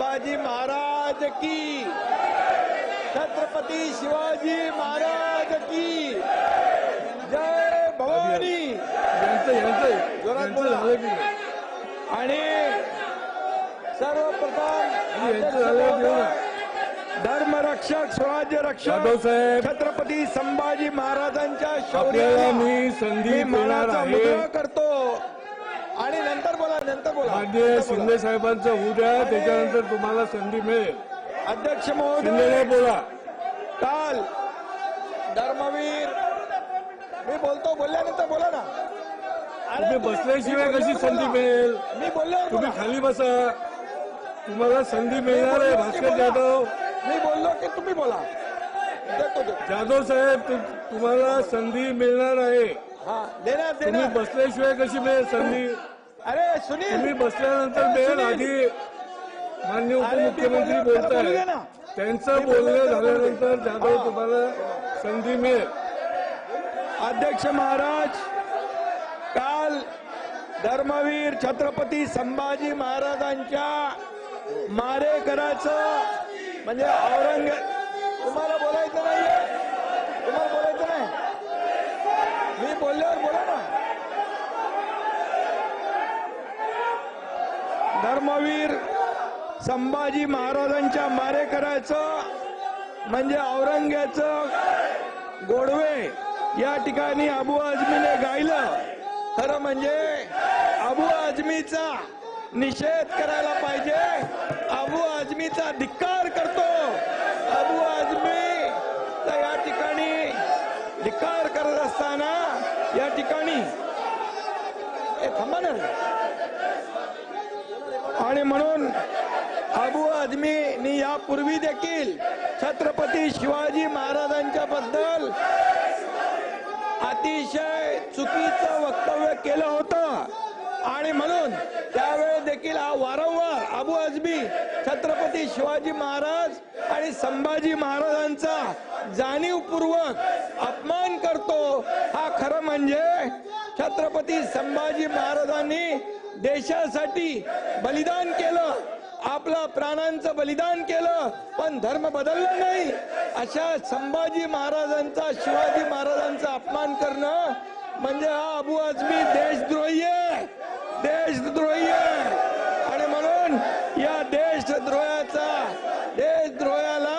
संभाजी महाराज की। छत्रपती शिवाजी महाराज की। जय भवानी। जोरात बोला. आणि सर्वप्रथम? धर्मरक्षक स्वराज्य रक्षक साहेब. छत्रपती संभाजी महाराजांच्या शौर्याला मी संधी करतो. आणि नंतर बोला नंतर बोला. नंतर शिंदे. साहेबांचं होऊ द्या त्याच्यानंतर तुम्हाला संधी मिळेल. अध्यक्ष महोदय बोला. काल धर्मवीर मी बोलतो बोलल्यानंतर बोला ना. तुम्ही बसल्याशिवाय कशी संधी. मिळेल? मी बोलल्यावर तुम्ही. खाली बसा. तुम्हाला संधी मिळणार आहे बोललो भास्कर. जाधव. मी बोललो की तुम्ही बोला. जाधव साहेब तुम्हाला संधी मिळणार आहे. हा देणार तुम्ही देणार बसल्याशिवाय कशी मिळेल संधी? अरे सुनील. तुम्ही बसल्यानंतर मिळेल आधी मान्य उपमुख्यमंत्री बोललो, त्याला बोलू बोलत दे ना. आहेत त्यांचं मी बोललो, बोलणं. झाल्यानंतर जाधव. तुम्हाला संधी मिळेल. अध्यक्ष महाराज काल धर्मवीर छत्रपती संभाजी महाराजांच्या मारेकराचं म्हणजे औरंग तुम्हाला बोलायचं नाही तुम्हाला बोलायचं नाही मी बोलल्यावर बोला ना. धर्मवीर संभाजी महाराजांच्या मारेकऱ्याचं म्हणजे औरंग्याचं गोडवे या ठिकाणी अबू आझमीने गायलं. खरं म्हणजे अबू आझमीचा निषेध करायला पाहिजे. अबू आझमीचा धिक्कार करतो अबू आझमी तर या ठिकाणी धिक्कार करत असताना या ठिकाणी आणि म्हणून अबू आझमीनी यापूर्वी देखील छत्रपती शिवाजी महाराजांच्या बद्दल अतिशय चुकीचं वक्तव्य केलं होतं. आणि म्हणून त्यावेळेस देखील हा वारंवार अबू आझमी छत्रपती शिवाजी महाराज आणि संभाजी महाराजांचा जाणीवपूर्वक अपमान करतो हा खरं म्हणजे छत्रपती संभाजी महाराजांनी देशासाठी बलिदान केलं आपलं प्राणांचं बलिदान केलं पण धर्म बदलला नाही. अशा संभाजी महाराजांचा शिवाजी महाराजांचा अपमान करणं म्हणजे हा अबू आजमी देशद्रोही आहे. देशद्रोही आहे आणि म्हणून या देशद्रोहाचा देशद्रोहाला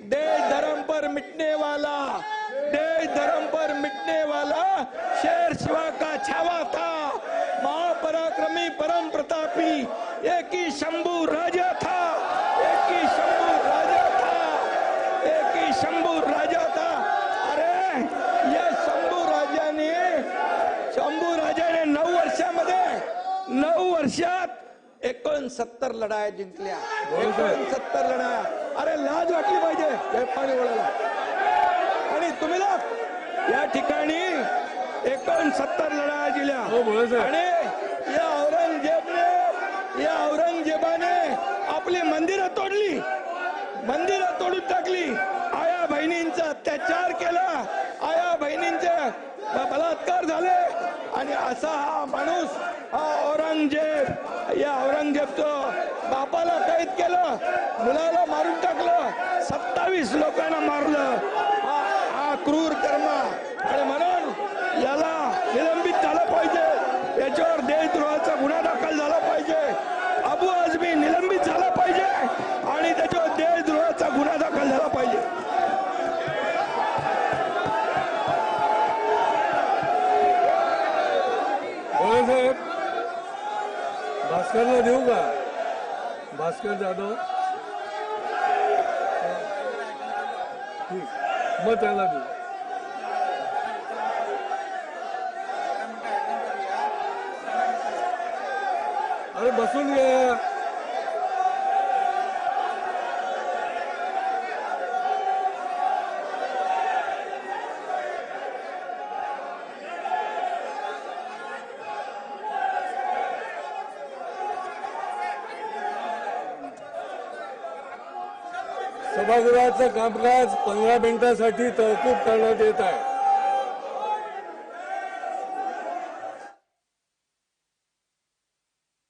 देश धर्म पर मिटने वाला देश धर्म पर मिटने वाला शेर शिवा का छावा था। महापराक्रमी परम प्रतापी एक ही शंभू राजा था। एक ही शंभू राजा था। एक ही शंभू राजा था। अरे या शंभू राजाने शंभू राजाने नऊ वर्षामध्ये नऊ वर्षात एकोणसत्तर लढाया जिंकल्या. एकोणसत्तर लढाया. अरे लाज वाटली पाहिजे. पाणी आणि तुम्ही ना या ठिकाणी एकोणसत्तर लढाया दिल्या हो. आणि या औरंगजेबने या औरंगजेबाने आपली मंदिरं तोडली. मंदिरं तोडून टाकली. आया बहिणींचा अत्याचार केला. आया बहिणींचे ब- बलात्कार झाले आणि असा हा माणूस हा औरंगजेब या औरंगजेबचं बापाला कैद केलं मुलाला मारून टाकलं सत्तावीस लोकांना मारलं. हा हा क्रूर कर्म आणि म्हणून याला निलंबित झालं पाहिजे याच्यावर देशद्रोहाचा गुन्हा दाखल झाला पाहिजे अबू आझमी निलंबित झाला पाहिजे आणि त्याच्यावर देशद्रोहाचा गुन्हा दाखल झाला भास्कर जाधव. ठीक. मग त्याला देऊ. अरे बसून घ्या सभागृहाचं कामकाज पंधरा मिनिटासाठी तहकूब करण्यात येत आहे.